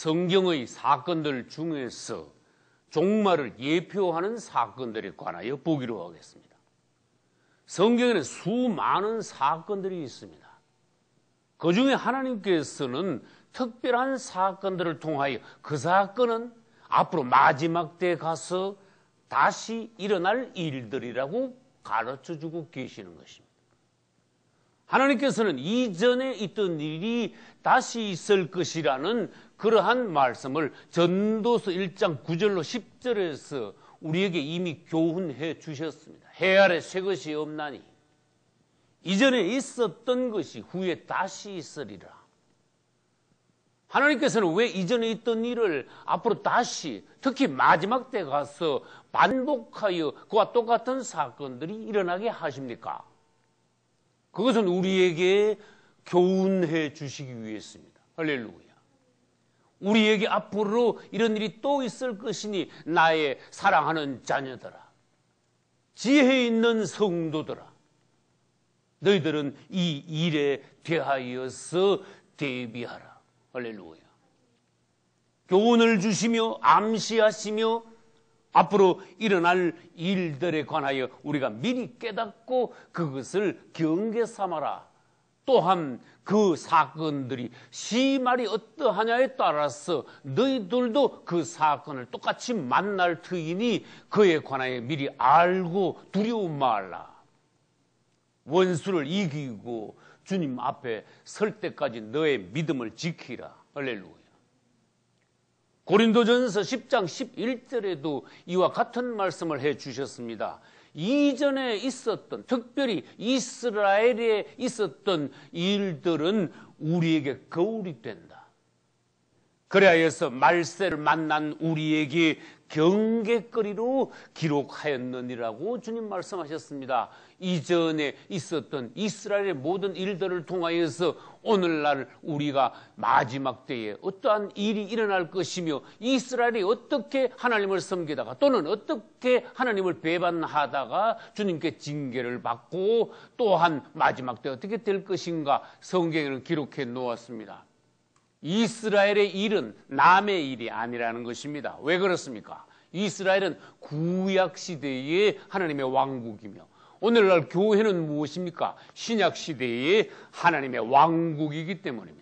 성경의 사건들 중에서 종말을 예표하는 사건들에 관하여 보기로 하겠습니다. 성경에는 수많은 사건들이 있습니다. 그 중에 하나님께서는 특별한 사건들을 통하여 그 사건은 앞으로 마지막 때 가서 다시 일어날 일들이라고 가르쳐 주고 계시는 것입니다. 하나님께서는 이전에 있던 일이 다시 있을 것이라는 그러한 말씀을 전도서 1장 9절로 10절에서 우리에게 이미 교훈해 주셨습니다. 해 아래 새 것이 없나니 이전에 있었던 것이 후에 다시 있으리라. 하나님께서는 왜 이전에 있던 일을 앞으로 다시 특히 마지막 때 가서 반복하여 그와 똑같은 사건들이 일어나게 하십니까? 그것은 우리에게 교훈해 주시기 위해서입니다. 할렐루야. 우리에게 앞으로 이런 일이 또 있을 것이니 나의 사랑하는 자녀들아. 지혜 있는 성도들아. 너희들은 이 일에 대하여서 대비하라. 할렐루야. 교훈을 주시며 암시하시며 앞으로 일어날 일들에 관하여 우리가 미리 깨닫고 그것을 경계 삼아라. 또한 그 사건들이 시말이 어떠하냐에 따라서 너희들도 그 사건을 똑같이 만날 터이니 그에 관하여 미리 알고 두려움 말라. 원수를 이기고 주님 앞에 설 때까지 너의 믿음을 지키라. 할렐루야. 고린도전서 10장 11절에도 이와 같은 말씀을 해 주셨습니다. 이전에 있었던 특별히 이스라엘에 있었던 일들은 우리에게 거울이 된다. 그래야 해서 말세를 만난 우리에게 경계거리로 기록하였느니라고 주님 말씀하셨습니다. 이전에 있었던 이스라엘의 모든 일들을 통하여서 오늘날 우리가 마지막 때에 어떠한 일이 일어날 것이며 이스라엘이 어떻게 하나님을 섬기다가 또는 어떻게 하나님을 배반하다가 주님께 징계를 받고 또한 마지막 때 어떻게 될 것인가 성경에는 기록해 놓았습니다. 이스라엘의 일은 남의 일이 아니라는 것입니다. 왜 그렇습니까? 이스라엘은 구약 시대의 하나님의 왕국이며 오늘날 교회는 무엇입니까? 신약 시대의 하나님의 왕국이기 때문입니다.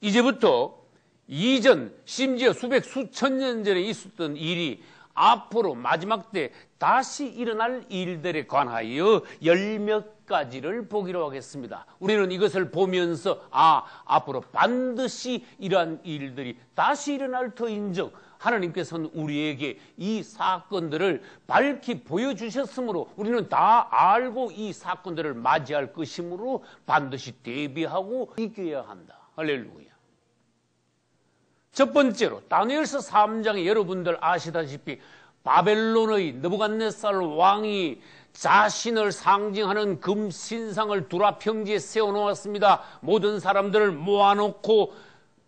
이제부터 이전 심지어 수백 수천 년 전에 있었던 일이 앞으로 마지막 때 다시 일어날 일들에 관하여 열 몇 가지를 보기로 하겠습니다. 우리는 이것을 보면서 아 앞으로 반드시 이러한 일들이 다시 일어날 터인즉 하나님께서는 우리에게 이 사건들을 밝히 보여주셨으므로 우리는 다 알고 이 사건들을 맞이할 것이므로 반드시 대비하고 이겨야 한다. 할렐루야. 첫 번째로 다니엘서 3장에 여러분들 아시다시피 바벨론의 느부갓네살 왕이 자신을 상징하는 금 신상을 두라 평지에 세워놓았습니다. 모든 사람들을 모아놓고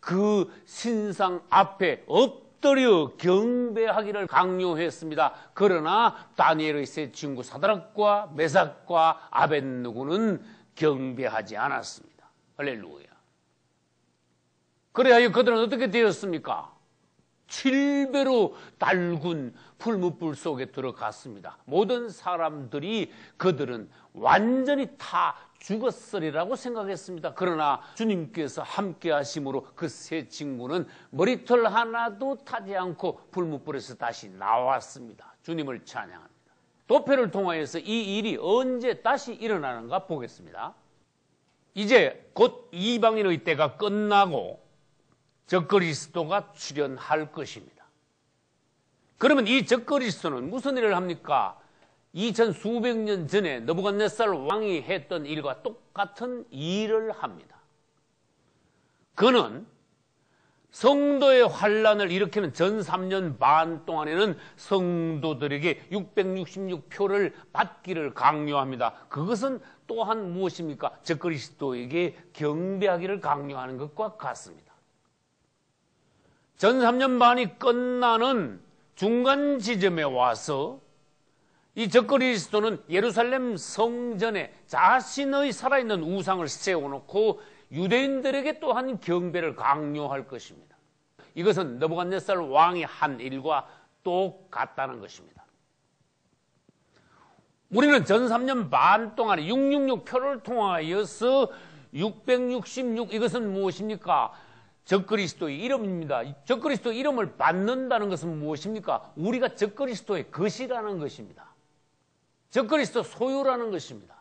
그 신상 앞에 엎 엎드려 경배하기를 강요했습니다. 그러나 다니엘의 세 친구 사드락과 메삭과 아벤누구는 경배하지 않았습니다. 할렐루야. 그래야 그들은 어떻게 되었습니까? 7배로 달군 풀무불 속에 들어갔습니다. 모든 사람들이 그들은 완전히 다 죽었으리라고 생각했습니다. 그러나 주님께서 함께 하심으로 그 세 친구는 머리털 하나도 타지 않고 불무불에서 다시 나왔습니다. 주님을 찬양합니다. 도표를 통하여서 이 일이 언제 다시 일어나는가 보겠습니다. 이제 곧 이방인의 때가 끝나고 적그리스도가 출현할 것입니다. 그러면 이 적그리스도는 무슨 일을 합니까? 이천 수백 년 전에 너부갓네살 왕이 했던 일과 똑같은 일을 합니다. 그는 성도의 환란을 일으키는 전 3년 반 동안에는 성도들에게 666표를 받기를 강요합니다. 그것은 또한 무엇입니까? 적그리스도에게 경배하기를 강요하는 것과 같습니다. 전 3년 반이 끝나는 중간 지점에 와서 이 적그리스도는 예루살렘 성전에 자신의 살아있는 우상을 세워놓고 유대인들에게 또한 경배를 강요할 것입니다. 이것은 너부갓네살 왕이 한 일과 똑같다는 것입니다. 우리는 전 3년 반 동안에 666표를 통하여서 666 이것은 무엇입니까? 적그리스도의 이름입니다. 적그리스도 이름을 받는다는 것은 무엇입니까? 우리가 적그리스도의 것이라는 것입니다. 적그리스도 소유라는 것입니다.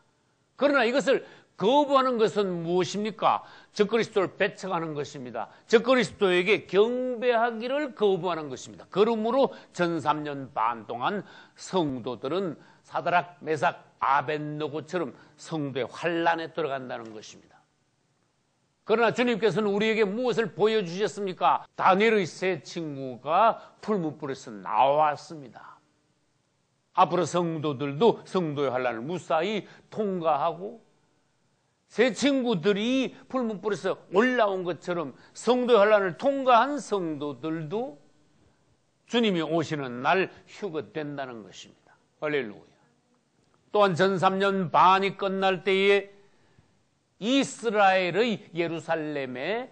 그러나 이것을 거부하는 것은 무엇입니까? 적그리스도를 배척하는 것입니다. 적그리스도에게 경배하기를 거부하는 것입니다. 그러므로 전 3년 반 동안 성도들은 사다락, 메삭, 아벤노고처럼 성도의 환란에 들어간다는 것입니다. 그러나 주님께서는 우리에게 무엇을 보여주셨습니까? 다니엘의 세 친구가 풀무불에서 나왔습니다. 앞으로 성도들도 성도의 환란을 무사히 통과하고 세 친구들이 풀무불에서 올라온 것처럼 성도의 환란을 통과한 성도들도 주님이 오시는 날 휴거된다는 것입니다. 할렐루야. 또한 전 3년 반이 끝날 때에 이스라엘의 예루살렘에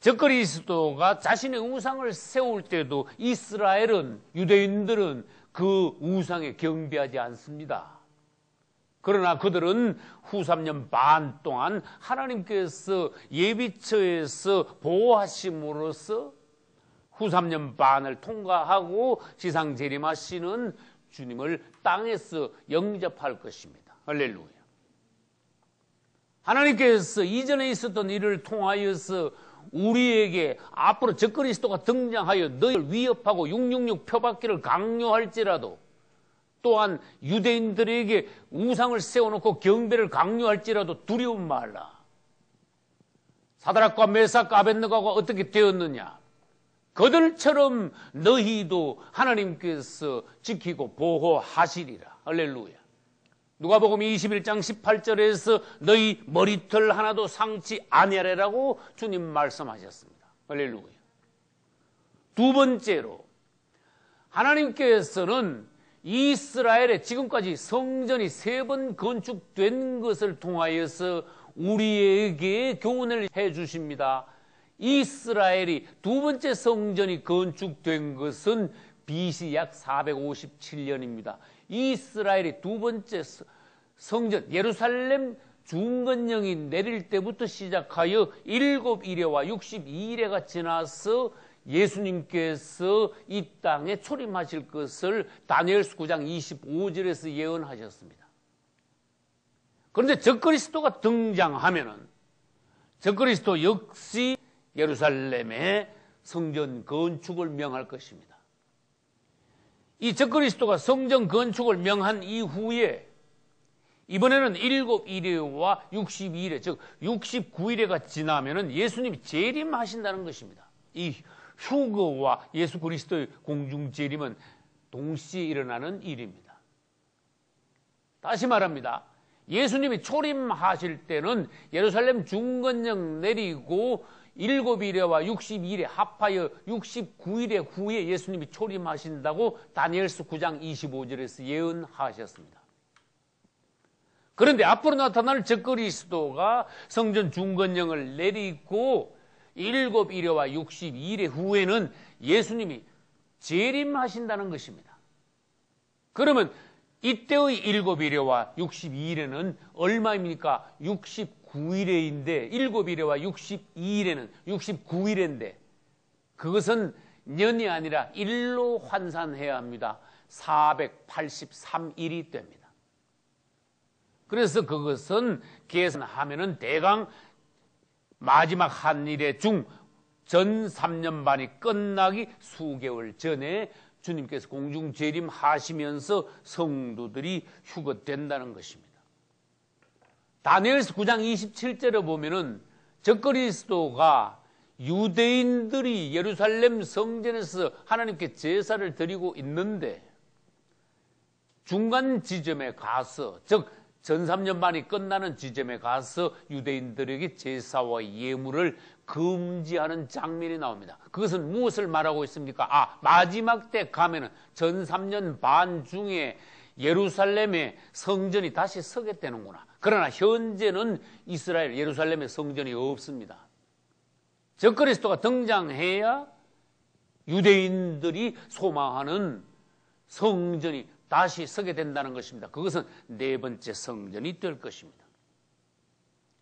적그리스도가 자신의 우상을 세울 때도 이스라엘은 유대인들은 그 우상에 경배하지 않습니다. 그러나 그들은 후 3년 반 동안 하나님께서 예비처에서 보호하심으로써 후 3년 반을 통과하고 지상 재림하시는 주님을 땅에서 영접할 것입니다. 할렐루야. 하나님께서 이전에 있었던 일을 통하여서 우리에게 앞으로 적그리스도가 등장하여 너희를 위협하고 666 표받기를 강요할지라도 또한 유대인들에게 우상을 세워놓고 경배를 강요할지라도 두려움 말라. 사드락과 메삭과 아벤느가가 어떻게 되었느냐? 그들처럼 너희도 하나님께서 지키고 보호하시리라. 할렐루야. 누가복음 21장 18절에서 너희 머리털 하나도 상치 아니하래라고 주님 말씀하셨습니다. 할렐루야. 두 번째로 하나님께서는 이스라엘에 지금까지 성전이 세 번 건축된 것을 통하여서 우리에게 교훈을 해 주십니다. 이스라엘이 두 번째 성전이 건축된 것은 BC 약 457년입니다. 이스라엘이 두 번째 성전 예루살렘 중건령이 내릴 때부터 시작하여 일곱 일회와 62일회가 지나서 예수님께서 이 땅에 초림하실 것을 다니엘스 9장 25절에서 예언하셨습니다. 그런데 적그리스도가 등장하면은 적그리스도 역시 예루살렘의 성전 건축을 명할 것입니다. 이 적그리스도가 성전 건축을 명한 이후에 이번에는 일곱 일회와 62일에 즉 69일회가 지나면은 예수님이 재림하신다는 것입니다. 이 휴거와 예수 그리스도의 공중 재림은 동시에 일어나는 일입니다. 다시 말합니다. 예수님이 초림하실 때는 예루살렘 중건령 내리고 일곱 일에와 62일에 합하여 69일에 후에 예수님이 초림하신다고 다니엘스 9장 25절에서 예언하셨습니다. 그런데 앞으로 나타날 적그리스도가 성전 중건령을 내리고 일곱 일회와 62일의 후에는 예수님이 재림하신다는 것입니다. 그러면 이때의 일곱 일회와 62일에는 얼마입니까? 69일에인데 일곱 일회와 62일에는 69일인데 그것은 년이 아니라 일로 환산해야 합니다. 483일이 됩니다. 그래서 그것은 계산하면은 대강 마지막 한 일의 중 전 3년 반이 끝나기 수개월 전에 주님께서 공중 재림하시면서 성도들이 휴거된다는 것입니다. 다니엘서 9장 27절에 보면은 적그리스도가 유대인들이 예루살렘 성전에서 하나님께 제사를 드리고 있는데 중간 지점에 가서 즉 전 3년 만이 끝나는 지점에 가서 유대인들에게 제사와 예물을 금지하는 장면이 나옵니다. 그것은 무엇을 말하고 있습니까? 아, 마지막 때 가면은 전 3년 반 중에 예루살렘의 성전이 다시 서겠다는구나. 그러나 현재는 이스라엘 예루살렘의 성전이 없습니다. 적그리스도가 등장해야 유대인들이 소망하는 성전이 다시 서게 된다는 것입니다. 그것은 네 번째 성전이 될 것입니다.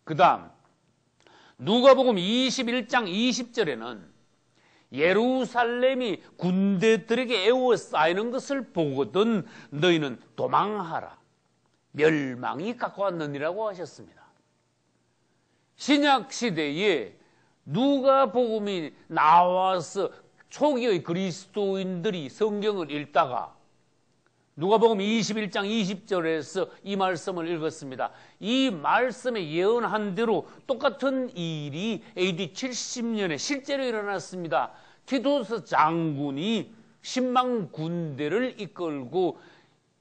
그 다음, 누가복음 21장 20절에는 예루살렘이 군대들에게 에워싸이는 것을 보거든 너희는 도망하라. 멸망이 가까웠느니라고 하셨습니다. 신약 시대에 누가 복음이 나와서 초기의 그리스도인들이 성경을 읽다가 누가복음 21장 20절에서 이 말씀을 읽었습니다. 이 말씀에 예언한 대로 똑같은 일이 AD 70년에 실제로 일어났습니다. 티도스 장군이 10만 군대를 이끌고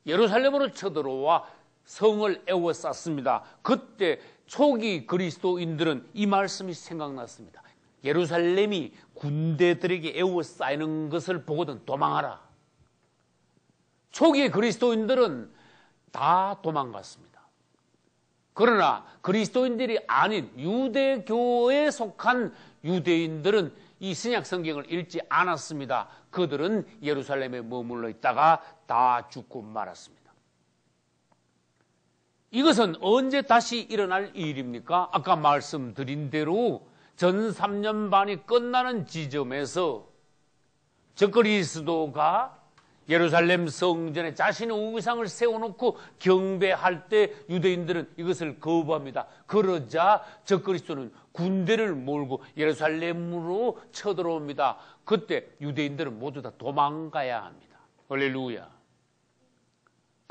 예루살렘으로 쳐들어와 성을 에워쌌습니다. 그때 초기 그리스도인들은 이 말씀이 생각났습니다. 예루살렘이 군대들에게 에워싸이는 것을 보고든 도망하라. 초기 그리스도인들은 다 도망갔습니다. 그러나 그리스도인들이 아닌 유대교에 속한 유대인들은 이 신약 성경을 읽지 않았습니다. 그들은 예루살렘에 머물러 있다가 다 죽고 말았습니다. 이것은 언제 다시 일어날 일입니까? 아까 말씀드린 대로 전 3년 반이 끝나는 지점에서 저 그리스도가 예루살렘 성전에 자신의 우상을 세워놓고 경배할 때 유대인들은 이것을 거부합니다. 그러자 적그리스도는 군대를 몰고 예루살렘으로 쳐들어옵니다. 그때 유대인들은 모두 다 도망가야 합니다. 할렐루야.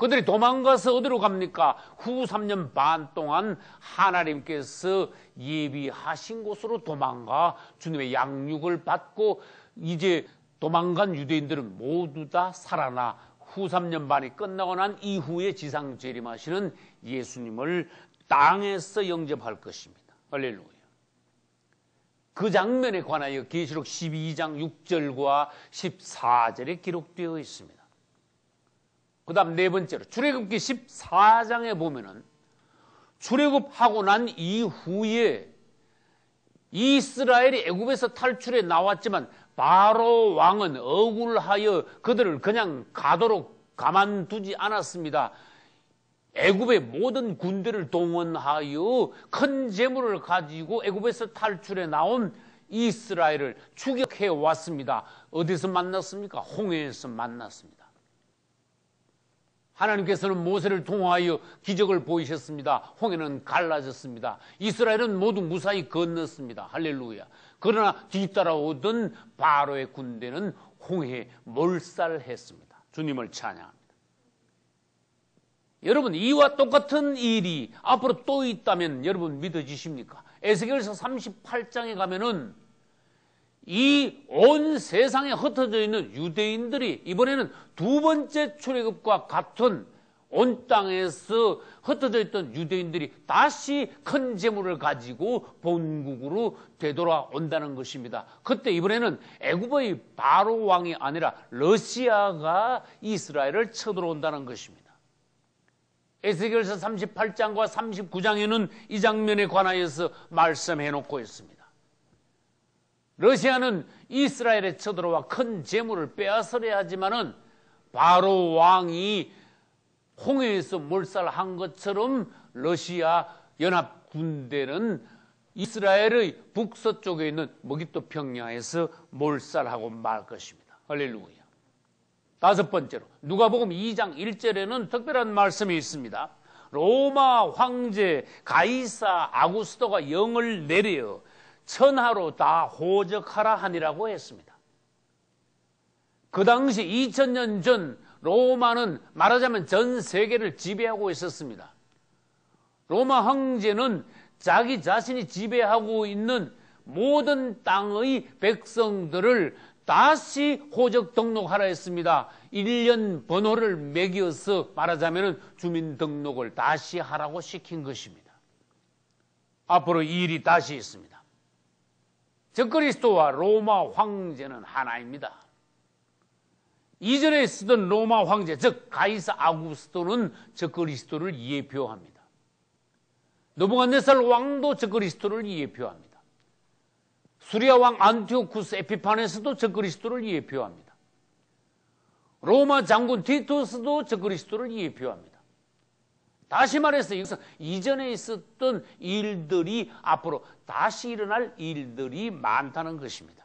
그들이 도망가서 어디로 갑니까? 후 3년 반 동안 하나님께서 예비하신 곳으로 도망가 주님의 양육을 받고 이제 도망간 유대인들은 모두 다 살아나 후 3년 반이 끝나고 난 이후에 지상 재림하시는 예수님을 땅에서 영접할 것입니다. 할렐루야. 그 장면에 관하여 계시록 12장 6절과 14절에 기록되어 있습니다. 그 다음 네 번째로 출애굽기 14장에 보면은 출애굽하고 난 이후에 이스라엘이 애굽에서 탈출해 나왔지만 바로 왕은 억울하여 그들을 그냥 가도록 가만두지 않았습니다. 애굽의 모든 군대를 동원하여 큰 재물을 가지고 애굽에서 탈출해 나온 이스라엘을 추격해 왔습니다. 어디서 만났습니까? 홍해에서 만났습니다. 하나님께서는 모세를 통하여 기적을 보이셨습니다. 홍해는 갈라졌습니다. 이스라엘은 모두 무사히 건넜습니다. 할렐루야. 그러나 뒤따라오던 바로의 군대는 홍해에 몰살했습니다. 주님을 찬양합니다. 여러분 이와 똑같은 일이 앞으로 또 있다면 여러분 믿어지십니까? 에스겔서 38장에 가면은 이 온 세상에 흩어져 있는 유대인들이 이번에는 두 번째 출애굽과 같은 온 땅에서 흩어져 있던 유대인들이 다시 큰 재물을 가지고 본국으로 되돌아온다는 것입니다. 그때 이번에는 애굽의 바로 왕이 아니라 러시아가 이스라엘을 쳐들어온다는 것입니다. 에스겔서 38장과 39장에는 이 장면에 관하여서 말씀해 놓고 있습니다. 러시아는 이스라엘에 쳐들어와 큰 재물을 빼앗으려 하지만은 바로 왕이 홍해에서 몰살한 것처럼 러시아 연합 군대는 이스라엘의 북서쪽에 있는 머기토 평야에서 몰살하고 말 것입니다. 할렐루야. 다섯 번째로 누가복음 2장 1절에는 특별한 말씀이 있습니다. 로마 황제 가이사 아구스토가 영을 내려 천하로 다 호적하라 하니라고 했습니다. 그 당시 2000년 전 로마는 말하자면 전 세계를 지배하고 있었습니다. 로마 황제는 자기 자신이 지배하고 있는 모든 땅의 백성들을 다시 호적 등록하라 했습니다. 1년 번호를 매겨서 말하자면 주민 등록을 다시 하라고 시킨 것입니다. 앞으로 이 일이 다시 있습니다. 적그리스도와 로마 황제는 하나입니다. 이전에 쓰던 로마 황제, 즉 가이사 아구스토는 저 그리스도를 예표합니다. 노부갓네살 왕도 저 그리스도를 예표합니다. 수리아 왕 안티오쿠스 에피파네스도 저 그리스도를 예표합니다. 로마 장군 티토스도 저 그리스도를 예표합니다. 다시 말해서 이것은 이전에 있었던 일들이 앞으로 다시 일어날 일들이 많다는 것입니다.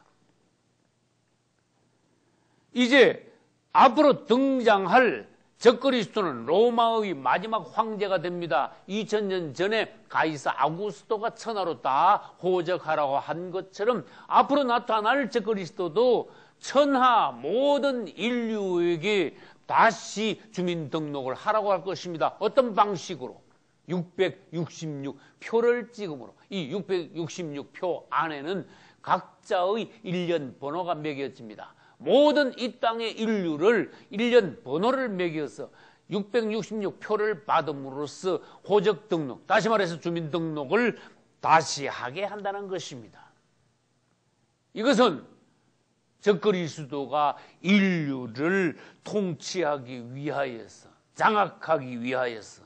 이제 앞으로 등장할 적그리스도는 로마의 마지막 황제가 됩니다. 2000년 전에 가이사 아구스토가 천하로 다 호적하라고 한 것처럼 앞으로 나타날 적그리스도도 천하 모든 인류에게 다시 주민등록을 하라고 할 것입니다. 어떤 방식으로? 666 표를 찍음으로 이 666표 안에는 각자의 일련 번호가 매겨집니다. 모든 이 땅의 인류를 일련 번호를 매겨서 666표를 받음으로써 호적 등록, 다시 말해서 주민 등록을 다시 하게 한다는 것입니다. 이것은 저 그리스도가 인류를 통치하기 위하여서 장악하기 위하여서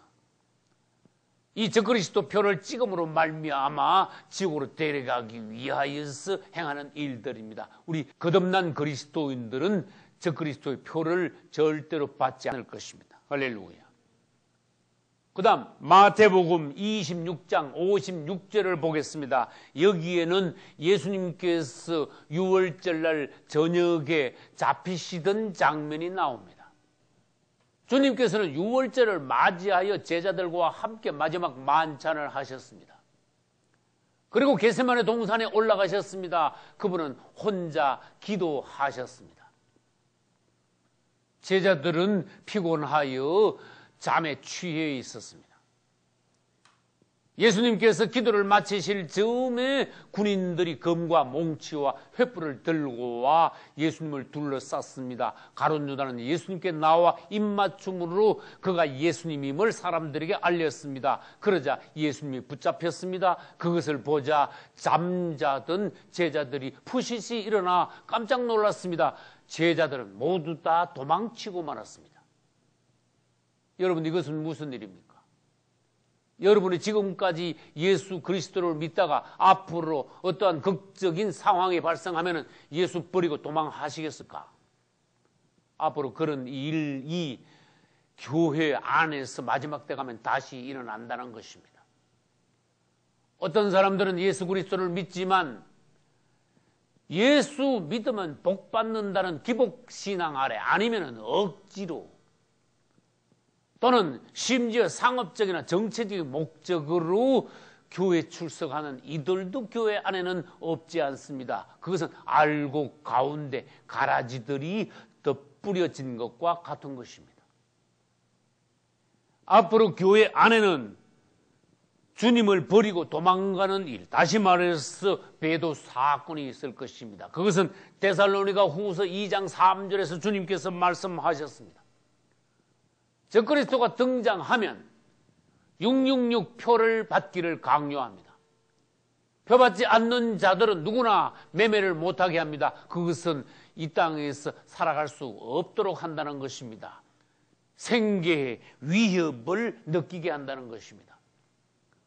이 적그리스도 표를 찍음으로 말미암아 지옥으로 데려가기 위하여서 행하는 일들입니다. 우리 거듭난 그리스도인들은 적그리스도의 표를 절대로 받지 않을 것입니다. 할렐루야. 그 다음 마태복음 26장 56절을 보겠습니다. 여기에는 예수님께서 6월절날 저녁에 잡히시던 장면이 나옵니다. 주님께서는 6월절을 맞이하여 제자들과 함께 마지막 만찬을 하셨습니다. 그리고 게세만의 동산에 올라가셨습니다. 그분은 혼자 기도하셨습니다. 제자들은 피곤하여 잠에 취해 있었습니다. 예수님께서 기도를 마치실 즈음에 군인들이 검과 몽치와 횃불을 들고 와 예수님을 둘러쌌습니다. 가론 유다는 예수님께 나와 입맞춤으로 그가 예수님임을 사람들에게 알렸습니다. 그러자 예수님이 붙잡혔습니다. 그것을 보자 잠자던 제자들이 푸시시 일어나 깜짝 놀랐습니다. 제자들은 모두 다 도망치고 말았습니다. 여러분 이것은 무슨 일입니까? 여러분이 지금까지 예수 그리스도를 믿다가 앞으로 어떠한 극적인 상황이 발생하면 예수 버리고 도망하시겠을까? 앞으로 그런 일이 교회 안에서 마지막 때 가면 다시 일어난다는 것입니다. 어떤 사람들은 예수 그리스도를 믿지만 예수 믿으면 복 받는다는 기복 신앙 아래 아니면 억지로 또는 심지어 상업적이나 정치적인 목적으로 교회 출석하는 이들도 교회 안에는 없지 않습니다. 그것은 알고 가운데 가라지들이 덧뿌려진 것과 같은 것입니다. 앞으로 교회 안에는 주님을 버리고 도망가는 일, 다시 말해서 배도 사건이 있을 것입니다. 그것은 데살로니가 후서 2장 3절에서 주님께서 말씀하셨습니다. 적그리스도가 등장하면 666 표를 받기를 강요합니다. 표 받지 않는 자들은 누구나 매매를 못하게 합니다. 그것은 이 땅에서 살아갈 수 없도록 한다는 것입니다. 생계의 위협을 느끼게 한다는 것입니다.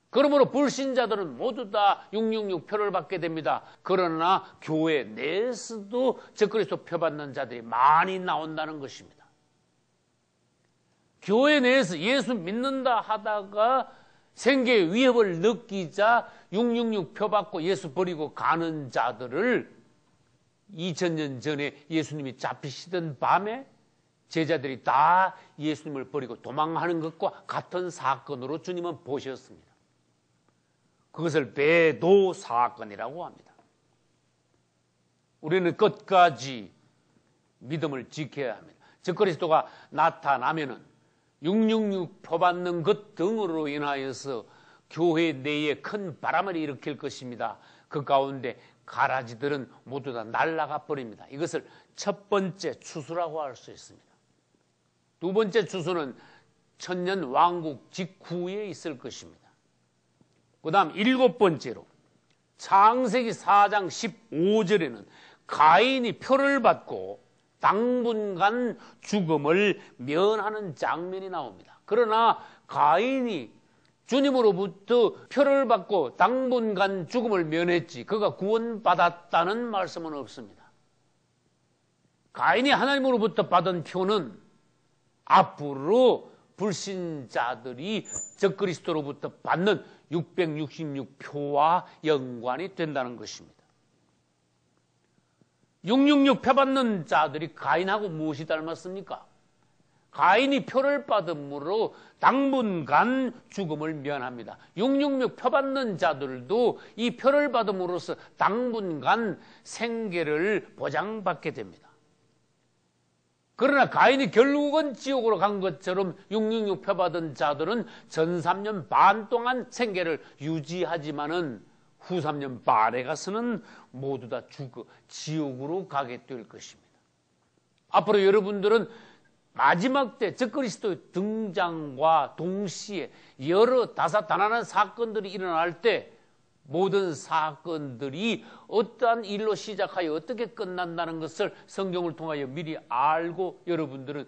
그러므로 불신자들은 모두 다 666 표를 받게 됩니다. 그러나 교회 내에서도 적그리스도 표 받는 자들이 많이 나온다는 것입니다. 교회 내에서 예수 믿는다 하다가 생계의 위협을 느끼자 666 표 받고 예수 버리고 가는 자들을 2000년 전에 예수님이 잡히시던 밤에 제자들이 다 예수님을 버리고 도망하는 것과 같은 사건으로 주님은 보셨습니다. 그것을 배도 사건이라고 합니다. 우리는 끝까지 믿음을 지켜야 합니다. 즉 그리스도가 나타나면은 666 표받는 것 등으로 인하여서 교회 내에 큰 바람을 일으킬 것입니다. 그 가운데 가라지들은 모두 다 날아가 버립니다. 이것을 첫 번째 추수라고 할 수 있습니다. 두 번째 추수는 천년 왕국 직후에 있을 것입니다. 그 다음 일곱 번째로 창세기 4장 15절에는 가인이 표를 받고 당분간 죽음을 면하는 장면이 나옵니다. 그러나 가인이 주님으로부터 표를 받고 당분간 죽음을 면했지 그가 구원받았다는 말씀은 없습니다. 가인이 하나님으로부터 받은 표는 앞으로 불신자들이 적그리스도로부터 받는 666표와 연관이 된다는 것입니다. 666표 받는 자들이 가인하고 무엇이 닮았습니까? 가인이 표를 받음으로 당분간 죽음을 면합니다. 666 표 받는 자들도 이 표를 받음으로써 당분간 생계를 보장받게 됩니다. 그러나 가인이 결국은 지옥으로 간 것처럼 666 표 받은 자들은 전 3년 반 동안 생계를 유지하지만은 후 3년 반에 가서는 모두 다 죽어 지옥으로 가게 될 것입니다. 앞으로 여러분들은 마지막 때 적그리스도의 등장과 동시에 여러 다사다난한 사건들이 일어날 때 모든 사건들이 어떠한 일로 시작하여 어떻게 끝난다는 것을 성경을 통하여 미리 알고 여러분들은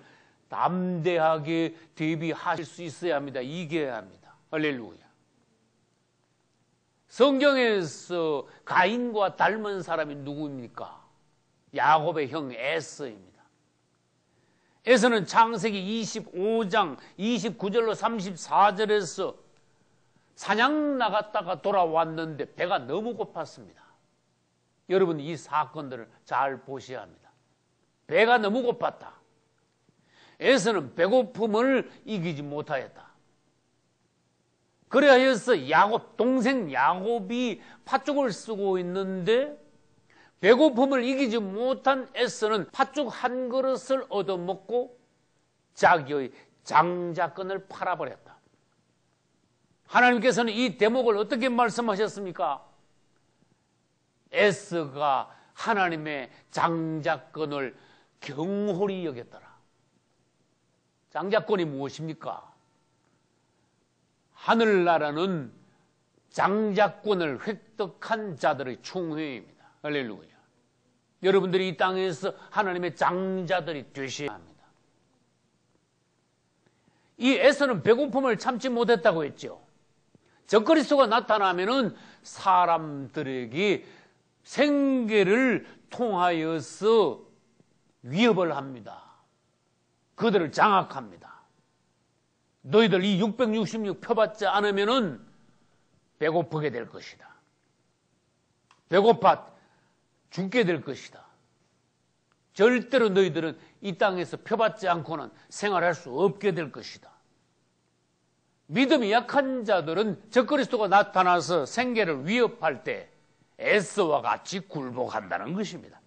담대하게 대비하실 수 있어야 합니다. 이겨야 합니다. 할렐루야. 성경에서 가인과 닮은 사람이 누구입니까? 야곱의 형 에서입니다. 에서는 창세기 25장 29절로 34절에서 사냥 나갔다가 돌아왔는데 배가 너무 고팠습니다. 여러분 이 사건들을 잘 보셔야 합니다. 배가 너무 고팠다. 에서는 배고픔을 이기지 못하였다. 그래하여서 야곱 동생 야곱이 팥죽을 쓰고 있는데 배고픔을 이기지 못한 에서는 팥죽 한 그릇을 얻어먹고 자기의 장자권을 팔아버렸다. 하나님께서는 이 대목을 어떻게 말씀하셨습니까? 에스가 하나님의 장자권을 경홀히 여겼더라. 장자권이 무엇입니까? 하늘나라는 장자권을 획득한 자들의 총회입니다. 할렐루야. 여러분들이 이 땅에서 하나님의 장자들이 되셔야 합니다. 이 에서는 배고픔을 참지 못했다고 했죠. 적그리스도가 나타나면은 사람들에게 생계를 통하여서 위협을 합니다. 그들을 장악합니다. 너희들 이 666 펴받지 않으면은 배고프게 될 것이다. 배고파 죽게 될 것이다. 절대로 너희들은 이 땅에서 펴받지 않고는 생활할 수 없게 될 것이다. 믿음이 약한 자들은 적그리스도가 나타나서 생계를 위협할 때 에스와 같이 굴복한다는 것입니다.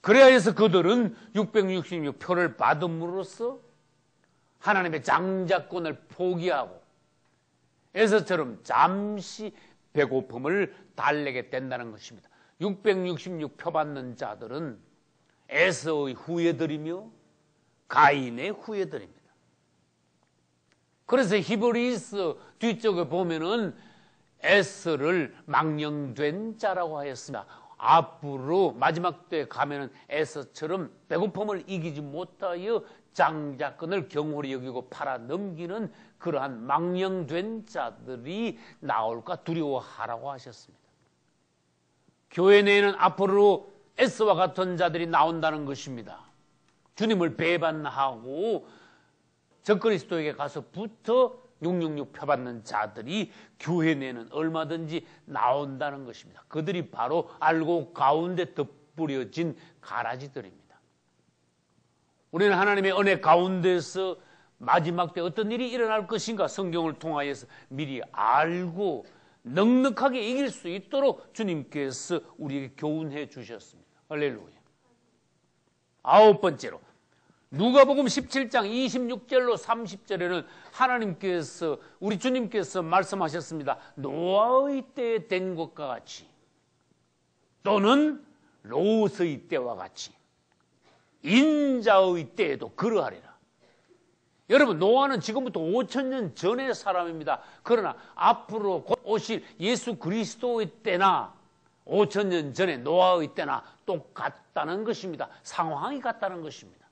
그래야 해서 그들은 666표를 받음으로써 하나님의 장자권을 포기하고 에서처럼 잠시 배고픔을 달래게 된다는 것입니다. 666 표 받는 자들은 에서의 후예들이며 가인의 후예들입니다. 그래서 히브리스 뒤쪽에 보면은 에스를 망령된 자라고 하였습니다. 앞으로 마지막 때 가면은 에서처럼 배고픔을 이기지 못하여 장자권을 경홀히 여기고 팔아 넘기는 그러한 망령된 자들이 나올까 두려워하라고 하셨습니다. 교회 내에는 앞으로 에스와 같은 자들이 나온다는 것입니다. 주님을 배반하고 적그리스도에게 가서 부터 666 펴받는 자들이 교회 내는 얼마든지 나온다는 것입니다. 그들이 바로 알고 가운데 덧뿌려진 가라지들입니다. 우리는 하나님의 은혜 가운데서 마지막 때 어떤 일이 일어날 것인가 성경을 통하여서 미리 알고 넉넉하게 이길 수 있도록 주님께서 우리에게 교훈해 주셨습니다. 할렐루야. 아홉 번째로 누가복음 17장 26절로 30절에는 하나님께서 우리 주님께서 말씀하셨습니다. 노아의 때에 된 것과 같이 또는 로스의 때와 같이 인자의 때에도 그러하리라. 여러분 노아는 지금부터 5천 년 전의 사람입니다. 그러나 앞으로 곧 오실 예수 그리스도의 때나 5천 년 전에 노아의 때나 똑같다는 것입니다. 상황이 같다는 것입니다.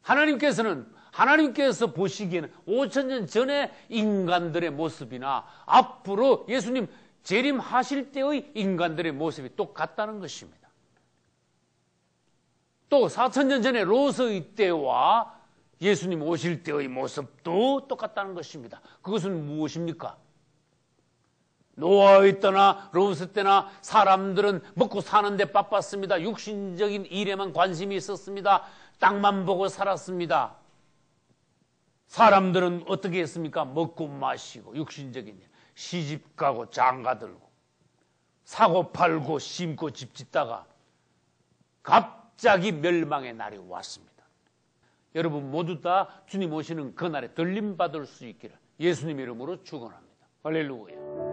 하나님께서는 하나님께서 보시기에는 5천 년 전에 인간들의 모습이나 앞으로 예수님 재림하실 때의 인간들의 모습이 똑같다는 것입니다. 또 4천 년 전에 로스의 때와 예수님 오실 때의 모습도 똑같다는 것입니다. 그것은 무엇입니까? 노아의 때나 로스 때나 사람들은 먹고 사는데 바빴습니다. 육신적인 일에만 관심이 있었습니다. 땅만 보고 살았습니다. 사람들은 어떻게 했습니까? 먹고 마시고 육신적인 일. 시집 가고 장가 들고 사고 팔고 심고 집 짓다가 갑자기 멸망의 날이 왔습니다. 여러분 모두 다 주님 오시는 그날에 들림 받을 수 있기를 예수님 이름으로 축원합니다. 할렐루야.